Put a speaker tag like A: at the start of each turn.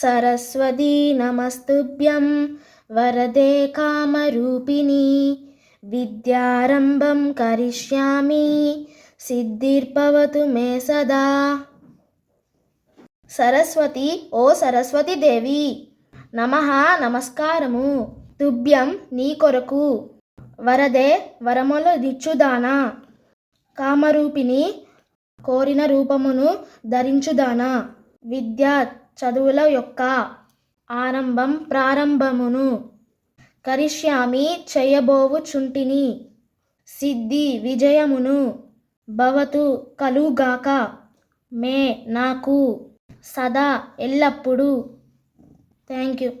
A: సరస్వతీ నమస్తుభ్యం. వరదే కామరూపిణి. విద్యారంభం కరిష్యామి. సిద్ధిర్భవతు మే సదా. సరస్వతి ఓ సరస్వతి దేవి. నమ నమస్కారము. తుభ్యం నీ కొరకు. వరదే వరములు దిచ్చుదానా. కామరూపిణి కోరిన రూపమును ధరించుదానా. విద్య చదువుల యొక్క ఆరంభం ప్రారంభమును. కరిష్యామి చేయబోవు చుంటిని. సిద్ధి విజయమును భవతు కలుగాక. మే నాకు సదా ఎల్లప్పుడూ. Thank you